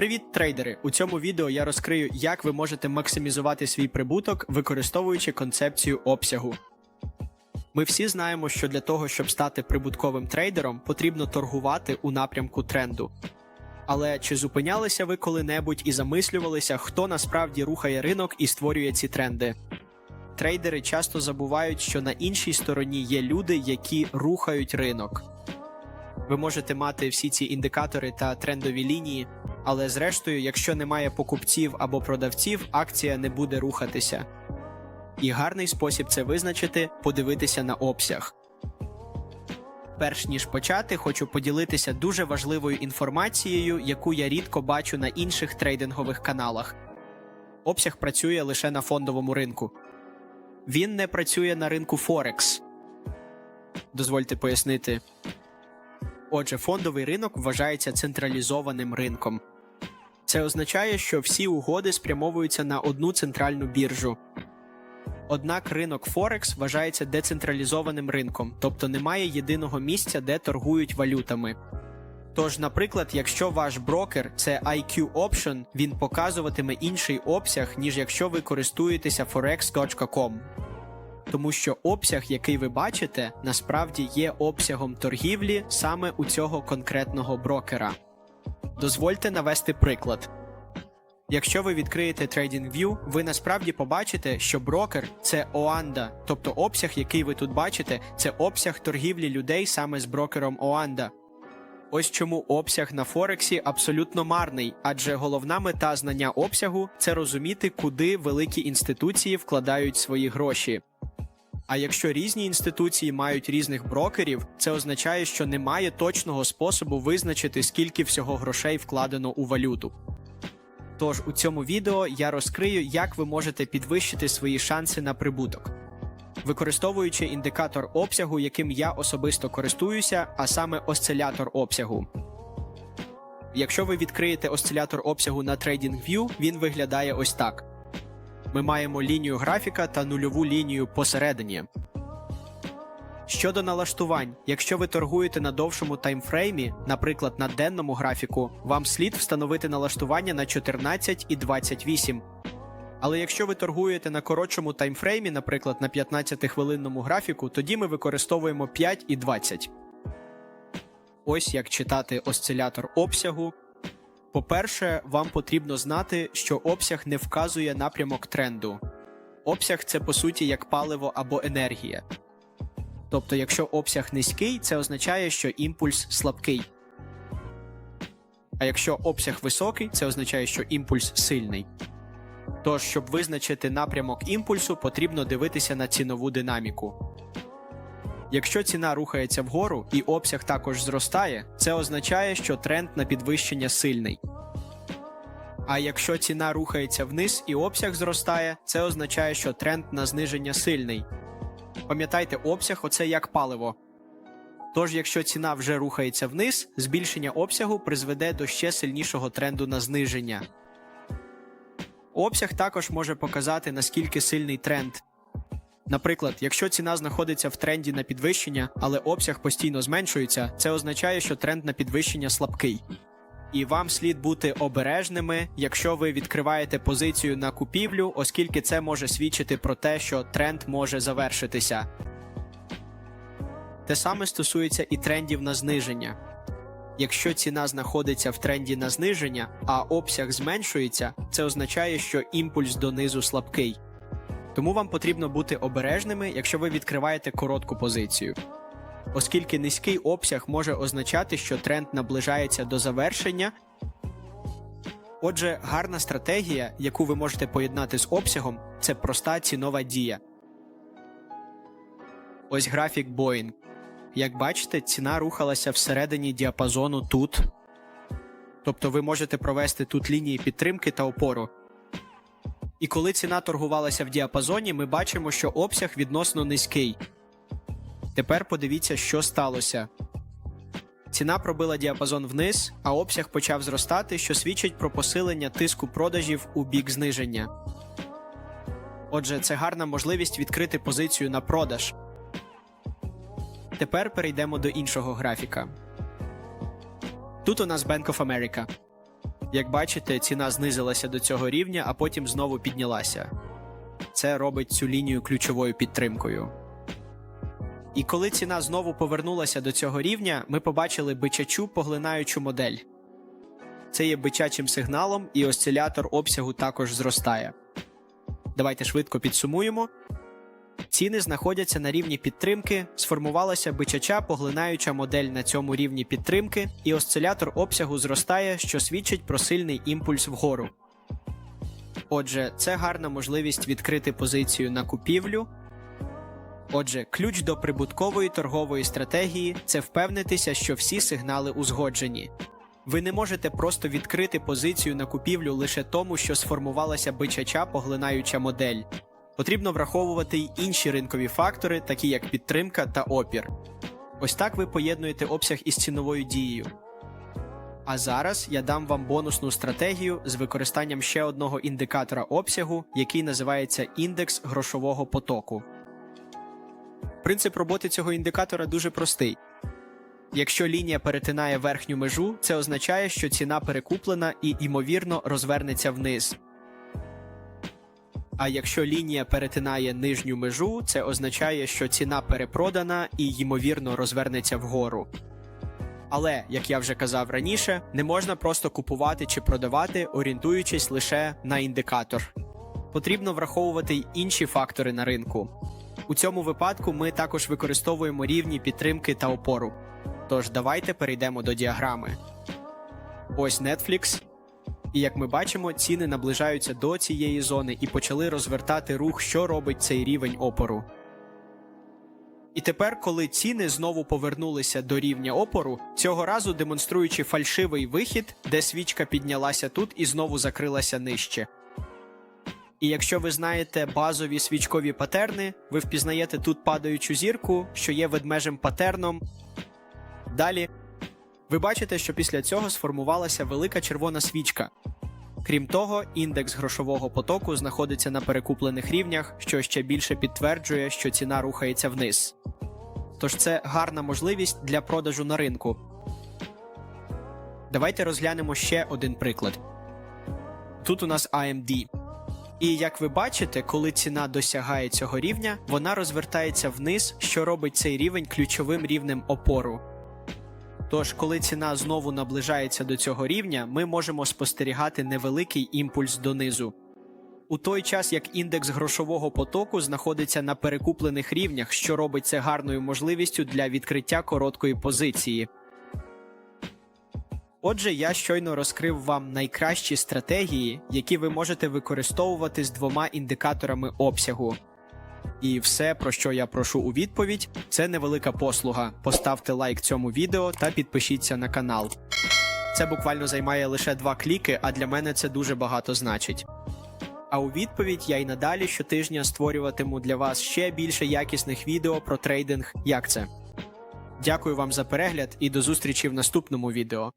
Привіт, трейдери! У цьому відео я розкрию, як ви можете максимізувати свій прибуток, використовуючи концепцію обсягу. Ми всі знаємо, що для того, щоб стати прибутковим трейдером, потрібно торгувати у напрямку тренду. Але чи зупинялися ви коли-небудь і замислювалися, хто насправді рухає ринок і створює ці тренди? Трейдери часто забувають, що на іншій стороні є люди, які рухають ринок. Ви можете мати всі ці індикатори та трендові лінії, але зрештою, якщо немає покупців або продавців, акція не буде рухатися. І гарний спосіб це визначити подивитися на обсяг. Перш ніж почати, хочу поділитися дуже важливою інформацією, яку я рідко бачу на інших трейдингових каналах. Обсяг працює лише на фондовому ринку. Він не працює на ринку Форекс. Дозвольте пояснити. Отже, фондовий ринок вважається централізованим ринком. Це означає, що всі угоди спрямовуються на одну центральну біржу. Однак ринок Форекс вважається децентралізованим ринком, тобто немає єдиного місця, де торгують валютами. Тож, наприклад, якщо ваш брокер це IQ Option, він показуватиме інший обсяг, ніж якщо ви користуєтеся forex.com. Тому що обсяг, який ви бачите, насправді є обсягом торгівлі саме у цього конкретного брокера. Дозвольте навести приклад. Якщо ви відкриєте TradingView, ви насправді побачите, що брокер це Оанда, тобто обсяг, який ви тут бачите, це обсяг торгівлі людей саме з брокером Оанда. Ось чому обсяг на Форексі абсолютно марний, адже головна мета знання обсягу це розуміти, куди великі інституції вкладають свої гроші. А якщо різні інституції мають різних брокерів, це означає, що немає точного способу визначити, скільки всього грошей вкладено у валюту. Тож у цьому відео я розкрию, як ви можете підвищити свої шанси на прибуток, використовуючи індикатор обсягу, яким я особисто користуюся, а саме осцилятор обсягу. Якщо ви відкриєте осцилятор обсягу на TradingView, він виглядає ось так. Ми маємо лінію графіка та нульову лінію посередині. Щодо налаштувань, якщо ви торгуєте на довшому таймфреймі, наприклад, на денному графіку, вам слід встановити налаштування на 14 і 28. Але якщо ви торгуєте на коротшому таймфреймі, наприклад, на 15-хвилинному графіку, тоді ми використовуємо 5 і 20. Ось як читати осцилятор обсягу. По-перше, вам потрібно знати, що обсяг не вказує напрямок тренду. Обсяг це по суті як паливо або енергія. Тобто, якщо обсяг низький, це означає, що імпульс слабкий. А якщо обсяг високий, це означає, що імпульс сильний. Тож, щоб визначити напрямок імпульсу, потрібно дивитися на цінову динаміку. Якщо ціна рухається вгору і обсяг також зростає, це означає, що тренд на підвищення сильний. А якщо ціна рухається вниз і обсяг зростає, це означає, що тренд на зниження сильний. Пам'ятайте, обсяг оце як паливо. Тож, якщо ціна вже рухається вниз, збільшення обсягу призведе до ще сильнішого тренду на зниження. Обсяг також може показати, наскільки сильний тренд. Наприклад, якщо ціна знаходиться в тренді на підвищення, але обсяг постійно зменшується, це означає, що тренд на підвищення слабкий. І вам слід бути обережними, якщо ви відкриваєте позицію на купівлю, оскільки це може свідчити про те, що тренд може завершитися. Те саме стосується і трендів на зниження. Якщо ціна знаходиться в тренді на зниження, а обсяг зменшується, це означає, що імпульс донизу слабкий. Тому вам потрібно бути обережними, якщо ви відкриваєте коротку позицію. Оскільки низький обсяг може означати, що тренд наближається до завершення. Отже, гарна стратегія, яку ви можете поєднати з обсягом, це проста цінова дія. Ось графік Boeing. Як бачите, ціна рухалася всередині діапазону тут. Тобто ви можете провести тут лінії підтримки та опору. І коли ціна торгувалася в діапазоні, ми бачимо, що обсяг відносно низький. Тепер подивіться, що сталося. Ціна пробила діапазон вниз, а обсяг почав зростати, що свідчить про посилення тиску продажів у бік зниження. Отже, це гарна можливість відкрити позицію на продаж. Тепер перейдемо до іншого графіка. Тут у нас Bank of America. Як бачите, ціна знизилася до цього рівня, а потім знову піднялася. Це робить цю лінію ключовою підтримкою. І коли ціна знову повернулася до цього рівня, ми побачили бичачу поглинаючу модель. Це є бичачим сигналом, і осцилятор обсягу також зростає. Давайте швидко підсумуємо. Ціни знаходяться на рівні підтримки, сформувалася бичача поглинаюча модель на цьому рівні підтримки, і осцилятор обсягу зростає, що свідчить про сильний імпульс вгору. Отже, це гарна можливість відкрити позицію на купівлю. Отже, ключ до прибуткової торгової стратегії це впевнитися, що всі сигнали узгоджені. Ви не можете просто відкрити позицію на купівлю лише тому, що сформувалася бичача поглинаюча модель. Потрібно враховувати й інші ринкові фактори, такі як підтримка та опір. Ось так ви поєднуєте обсяг із ціновою дією. А зараз я дам вам бонусну стратегію з використанням ще одного індикатора обсягу, який називається індекс грошового потоку. Принцип роботи цього індикатора дуже простий. Якщо лінія перетинає верхню межу, це означає, що ціна перекуплена і, ймовірно, розвернеться вниз. А якщо лінія перетинає нижню межу, це означає, що ціна перепродана і, ймовірно, розвернеться вгору. Але, як я вже казав раніше, не можна просто купувати чи продавати, орієнтуючись лише на індикатор. Потрібно враховувати й інші фактори на ринку. У цьому випадку ми також використовуємо рівні підтримки та опору. Тож давайте перейдемо до діаграми. Ось Netflix. І як ми бачимо, ціни наближаються до цієї зони і почали розвертати рух, що робить цей рівень опору. І тепер, коли ціни знову повернулися до рівня опору, цього разу демонструючи фальшивий вихід, де свічка піднялася тут і знову закрилася нижче. І якщо ви знаєте базові свічкові патерни, ви впізнаєте тут падаючу зірку, що є ведмежим патерном. Далі ви бачите, що після цього сформувалася велика червона свічка. Крім того, індекс грошового потоку знаходиться на перекуплених рівнях, що ще більше підтверджує, що ціна рухається вниз. Тож це гарна можливість для продажу на ринку. Давайте розглянемо ще один приклад. Тут у нас AMD. І як ви бачите, коли ціна досягає цього рівня, вона розвертається вниз, що робить цей рівень ключовим рівнем опору. Тож, коли ціна знову наближається до цього рівня, ми можемо спостерігати невеликий імпульс донизу. У той час як індекс грошового потоку знаходиться на перекуплених рівнях, що робить це гарною можливістю для відкриття короткої позиції. Отже, я щойно розкрив вам найкращі стратегії, які ви можете використовувати з двома індикаторами обсягу. І все, про що я прошу у відповідь, це невелика послуга. Поставте лайк цьому відео та підпишіться на канал. Це буквально займає лише два кліки, а для мене це дуже багато значить. А у відповідь я й надалі щотижня створюватиму для вас ще більше якісних відео про трейдинг, як це. Дякую вам за перегляд і до зустрічі в наступному відео.